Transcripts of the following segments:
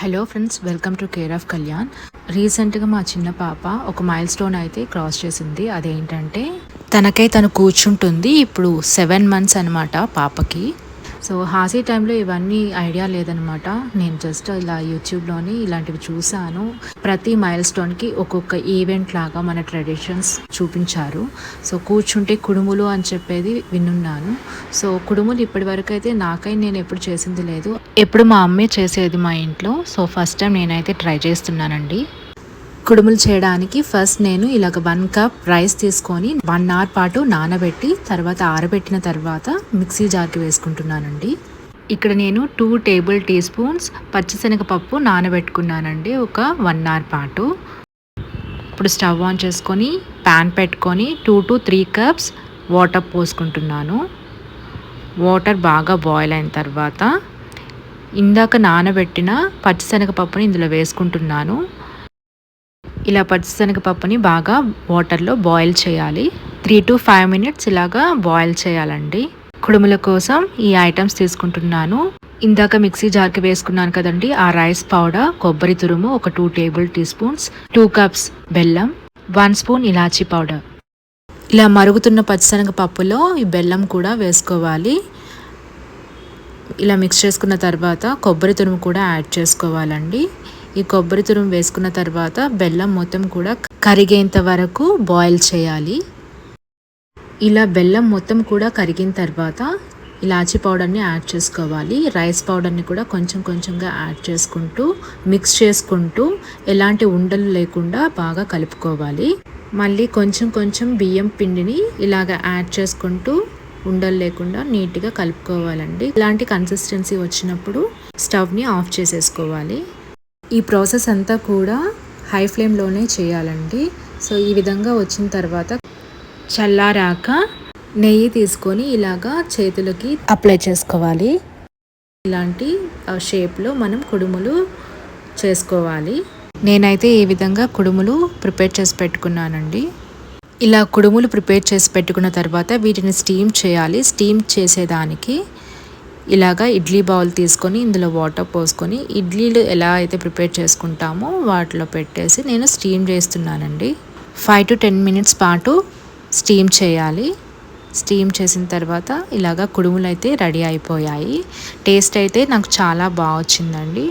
Hello friends welcome to care of Kalyan రీసెంట్గా మా చిన్న పాప ఒక మైల్ స్టోన్ అయితే క్రాస్ చేసింది. అదేంటంటే తనకై తను కూర్చుంటుంది ఇప్పుడు సెవెన్ మంత్స్ అనమాట పాపకి. సో హాసీ టైంలో ఇవన్నీ ఐడియా లేదనమాట. నేను జస్ట్ ఇలా యూట్యూబ్లోని ఇలాంటివి చూశాను. ప్రతి మైల్ స్టోన్కి ఒక్కొక్క ఈవెంట్ లాగా మన ట్రెడిషన్స్ చూపించారు. సో కూర్చుంటే కుడుములు అని చెప్పేది వినున్నాను. సో కుడుములు ఇప్పటి వరకు అయితే నాకై నేను ఎప్పుడు చేసింది లేదు. ఎప్పుడు మా అమ్మే చేసేది మా ఇంట్లో. సో ఫస్ట్ టైం నేనైతే ట్రై చేస్తున్నానండి. కుడుములు చేయడానికి ఫస్ట్ నేను ఇలాగ వన్ కప్ రైస్ తీసుకొని వన్ అవర్ పాటు నానబెట్టి తర్వాత ఆరబెట్టిన తర్వాత మిక్సీ జార్కి వేసుకుంటున్నానండి. ఇక్కడ నేను టూ టేబుల్ టీ స్పూన్స్ పచ్చిశనగపప్పు నానబెట్టుకున్నానండి ఒక వన్ అవర్ పాటు. ఇప్పుడు స్టవ్ ఆన్ చేసుకొని ప్యాన్ పెట్టుకొని two to three cups water పోసుకుంటున్నాను. Water బాగా బాయిల్ అయిన తర్వాత ఇందాక నానబెట్టిన పచ్చిశనగపప్పుని ఇందులో వేసుకుంటున్నాను. ఇలా పచ్చిశనగపప్పుని బాగా వాటర్లో బాయిల్ చేయాలి. త్రీ టు ఫైవ్ మినిట్స్ ఇలాగా బాయిల్ చేయాలండి. కుడుముల కోసం ఈ ఐటమ్స్ తీసుకుంటున్నాను. ఇందాక మిక్సీ జార్కి వేసుకున్నాను కదండి. ఆ రైస్ పౌడర్ కొబ్బరి తురుము ఒక two table teaspoons two cups బెల్లం వన్ స్పూన్ ఇలాచీ పౌడర్. ఇలా మరుగుతున్న పచ్చిశనగ పప్పులో ఈ బెల్లం కూడా వేసుకోవాలి. ఇలా మిక్స్ చేసుకున్న తర్వాత కొబ్బరి తురుము కూడా యాడ్ చేసుకోవాలండి. ఈ కొబ్బరి తురుము వేసుకున్న తర్వాత బెల్లం మొత్తం కూడా కరిగేంత వరకు బాయిల్ చేయాలి. ఇలా బెల్లం మొత్తం కూడా కరిగిన తర్వాత ఇలాచీ పౌడర్ని యాడ్ చేసుకోవాలి. రైస్ పౌడర్ని కూడా కొంచెం కొంచెంగా యాడ్ చేసుకుంటూ మిక్స్ చేసుకుంటూ ఎలాంటి ఉండలు లేకుండా బాగా కలుపుకోవాలి. మళ్ళీ కొంచెం కొంచెం బియ్యం పిండిని ఇలాగ యాడ్ చేసుకుంటూ ఉండలు లేకుండా నీట్గా కలుపుకోవాలండి. ఇలాంటి కన్సిస్టెన్సీ వచ్చినప్పుడు స్టవ్ని ఆఫ్ చేసేసుకోవాలి. ఈ ప్రాసెస్ అంతా కూడా హై ఫ్లేమ్లోనే చేయాలండి. సో ఈ విధంగా వచ్చిన తర్వాత చల్లారాక నెయ్యి తీసుకొని ఇలాగా చేతులకి అప్లై చేసుకోవాలి. ఇలాంటి షేప్లో మనం కుడుములు చేసుకోవాలి. నేనైతే ఈ విధంగా కుడుములు ప్రిపేర్ చేసి పెట్టుకున్నానండి. ఇలా కుడుములు ప్రిపేర్ చేసి పెట్టుకున్న తర్వాత వీటిని స్టీమ్ చేయాలి. స్టీమ్ చేసేదానికి ఇలాగా ఇడ్లీ బౌల్ తీసుకొని ఇందులో వాటర్ పోసుకొని ఇడ్లీలు ఎలా అయితే ప్రిపేర్ చేసుకుంటామో వాటిలో పెట్టేసి నేను స్టీమ్ చేస్తున్నానండి. ఫైవ్ టు టెన్ మినిట్స్ పాటు స్టీమ్ చేయాలి. స్టీమ్ చేసిన తర్వాత ఇలాగా కుడుములు అయితే రెడీ అయిపోయాయి. టేస్ట్ అయితే నాకు చాలా బాగా వచ్చిందండి.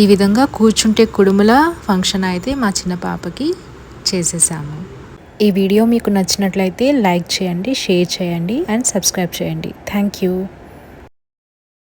ఈ విధంగా కూర్చుంటే కుడుముల ఫంక్షన్ అయితే మా చిన్న పాపకి చేసేసాము. ఈ వీడియో మీకు నచ్చినట్లయితే లైక్ చేయండి షేర్ చేయండి అండ్ సబ్స్క్రైబ్ చేయండి. Thank you.